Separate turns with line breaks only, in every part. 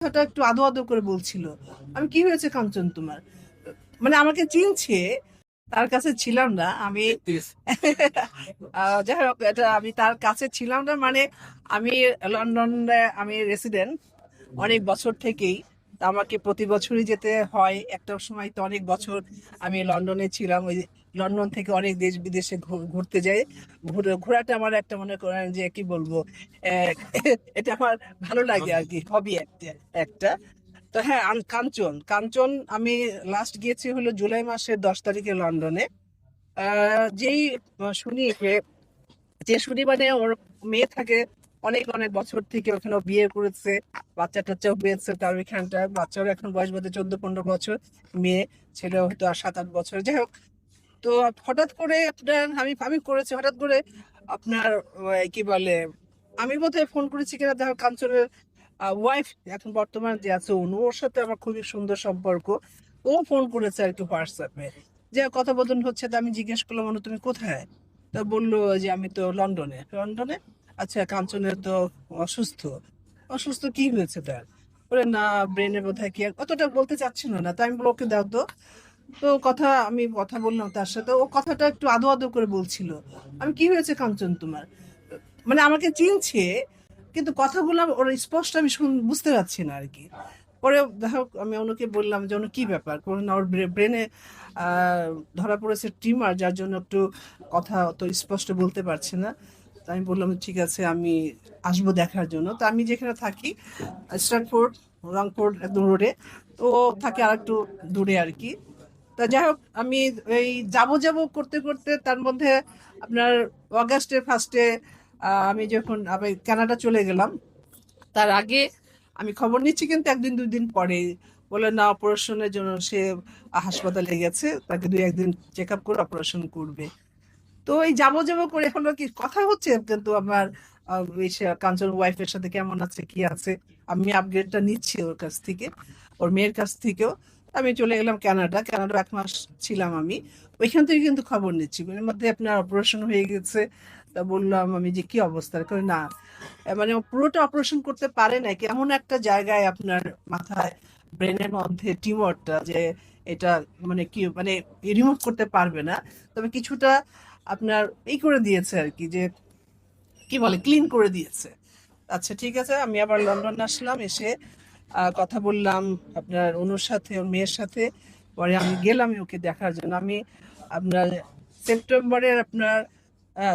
কথাটা একটু আদো আদো করে বলছিল। আমি কি হয়েছে কাঞ্চন তোমার? মানে আমাকে চিনছে তার কাছে ছিলাম না আমি যাই হোক এটা আমি তার কাছে ছিলাম না মানে আমি লন্ডনে আমি রেসিডেন্ট অনেক বছর থেকেই। তা আমাকে প্রতি বছরই যেতে হয় একটা সময় তো অনেক বছর আমি লন্ডনে ছিলাম ওই লন্ডন থেকে অনেক দেশ বিদেশে ঘুরতে যাই ঘুরে, ঘোরাটা আমার একটা মনে করেন যে, কি বলব এটা আমার ভালো লাগে আর কি হবি একটা তো হ্যাঁ কাঞ্চন কাঞ্চন আমি লাস্ট গিয়েছি হলো জুলাই মাসের দশ তারিখে লন্ডনে। যেই শুনি যে যে শুনি মানে ওর মেয়ে থাকে অনেক অনেক বছর থেকে ওখানে বিয়ে করেছে বাচ্চা টাচ্চাও পেয়েছে তার ওইখানটা বাচ্চারও এখন বয়স বোধহয় চোদ্দ, পনেরো বছর, মেয়ে ছেলে হয়তো আর সাত, আট বছর। যাই হোক তো হঠাৎ করে আপনার আমি আমি করেছি হঠাৎ করে আপনার কি বলে আমি বোধহয় ফোন করেছি কিনা দেখো কাঞ্চনের ওয়াইফ এখন বর্তমান যে আছে অনু ওর সাথে আমার খুবই সুন্দর সম্পর্ক। ও ফোন করেছে আর কি হোয়াটসঅ্যাপে যে কথোপকথন হচ্ছে তো আমি জিজ্ঞেস করলাম অনু তুমি কোথায়? তা বলল যে আমি তো লন্ডনে। লন্ডনে? আচ্ছা কাঞ্চনের তো অসুস্থ। অসুস্থ কি হয়েছে তার? বলে না ব্রেনে বোধহয় কি আর অতটা বলতে চাচ্ছিল না। তাই আমি বললাম, ওকে দাও তো। তো কথা আমি কথা বললাম তার সাথে, ও কথাটা একটু আদো আদো করে বলছিল। আমি, কি হয়েছে কাঞ্চন তোমার? মানে আমাকে চিনছে, কিন্তু কথাগুলো ওর স্পষ্ট আমি বুঝতে পারছি না আর কি পরে দেখো আমি ওনাকে বললাম যে কি ব্যাপার? কারণ ওর ব্রেনে ধরা পড়েছে টিমার যার জন্য একটু কথা অত স্পষ্ট বলতে পারছে না। তো আমি বললাম, ঠিক আছে, আমি আসব দেখার জন্য। তো আমি যেখানে থাকি স্ট্রাটফোর্ড রংপুর, একদম রোডে, তো ও থাকে আর একটু দূরে আর কি তা যাই হোক, আমি এই যাব যাব করতে করতে তার মধ্যে আপনার অগাস্টের ফার্স্টে আমি যখন আমি কানাডা চলে গেলাম, তার আগে আমি খবর নিচ্ছি কিন্তু একদিন দুই দিন পরে বলে না অপারেশনের জন্য সে হাসপাতালে গেছে, তাকে দুই, একদিন চেক আপ করে অপারেশন করবে। তো এই যাব যাব করে আর কি কথা হচ্ছে কিন্তু আমার কাঞ্চন ওয়াইফের সাথে কেমন আছে, কি আছে? আমি আপডেটটা নিচ্ছি ওর কাছ থেকে, ওর মেয়ের কাছ থেকেও। আমি চলে গেলাম কানাডা। কানাডা এক মাস ছিলাম আমি। ওইখান থেকে কিন্তু খবর নিচ্ছি। এর মধ্যে আপনার অপারেশন হয়ে গেছে। তা বললাম আমি যে, কি অবস্থা? করে না। মানে পুরোটা অপারেশন করতে পারে না এমন একটা জায়গায় আপনার মাথায় ব্রেনের মধ্যে টিউমারটা যে, এটা মানে কি মানে রিমুভ করতে পারবে না। তবে কিছুটা আপনার এই করে দিয়েছে আর কি, যে, কি বলে ক্লিন করে দিয়েছে। আচ্ছা ঠিক আছে। আমি আবার লন্ডন আসলাম, এসে কথা বললাম আপনার অনুর সাথে, ওর মেয়ের সাথে। পরে আমি গেলাম ওকে দেখার জন্য। আমি আপনার সেপ্টেম্বরের আপনার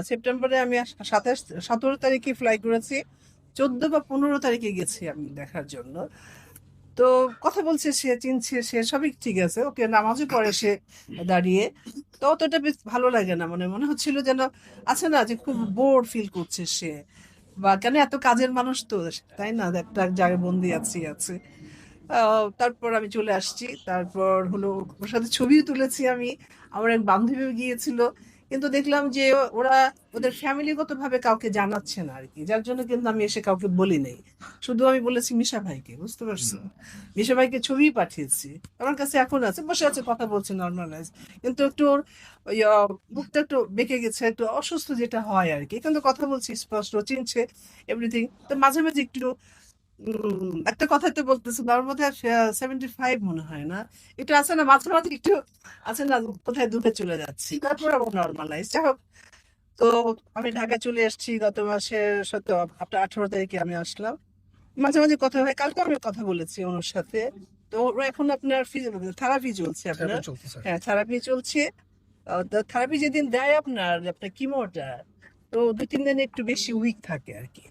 সেপ্টেম্বরে আমি সাতাশ, সতেরো তারিখে ফ্লাই করেছি। চোদ্দ বা পনেরো তারিখে গেছি আমি দেখার জন্য। তো কথা বলছে সে, চিনছে সে, সবই ঠিক আছে। ওকে নামাজও পড়ে সে দাঁড়িয়ে। তো অতটা বেশ ভালো লাগে না। মানে মনে হচ্ছিল যেন, আছে না যে খুব বোর ফিল করছে সে। বা কেন এত কাজের মানুষ তো? তাই না? একটা জায়গায় বন্দি আছি, আছে। তারপর আমি চলে আসছি। তারপর হলো ওর সাথে ছবিও তুলেছি আমি। আমার এক বান্ধবী গিয়েছিল। কিন্তু দেখলাম যে ওরা ওদের ফ্যামিলিগত ভাবে কাউকে জানাচ্ছে না আর কি যার জন্য কিন্তু আমি এসে কাউকে বলি নাই। শুধু আমি বলেছি মিশা ভাইকে বুঝতে পারছ? মিশা ভাইকে ছবি পাঠিয়েছি আমার কাছে এখন আছে বসে আছে কথা বলছে নর্মালাইজ কিন্তু একটু ওর মুখটা একটু বেঁকে গেছে একটু অসুস্থ যেটা হয় আর কি কিন্তু কথা বলছি স্পষ্ট চিনছে এভরিথিং তো মাঝে মাঝে একটু উম, একটা কথা তো বলতেছে তার মধ্যে সেভেন্টি ফাইভ মনে হয় না। একটু আছে না মাঝে মাঝে একটু আছে না কোথায় দূরে চলে যাচ্ছি। তারপর আবার নর্মালাইজ যাই হোক তো আমি ঢাকা চলে এসেছি গত মাসের সত্য আপনার আঠারো তারিখে আমি আসলাম। মাঝে মাঝে কথা হয় কালকে আমি কথা বলেছি ওনার সাথে। তো ওর এখন আপনার থেরাপি চলছে আপনার। হ্যাঁ থেরাপি চলছে। থেরাপি যেদিন দেয় আপনার আপনার কিমোটা তো দু তিন দিন একটু বেশি উইক থাকে আর কি।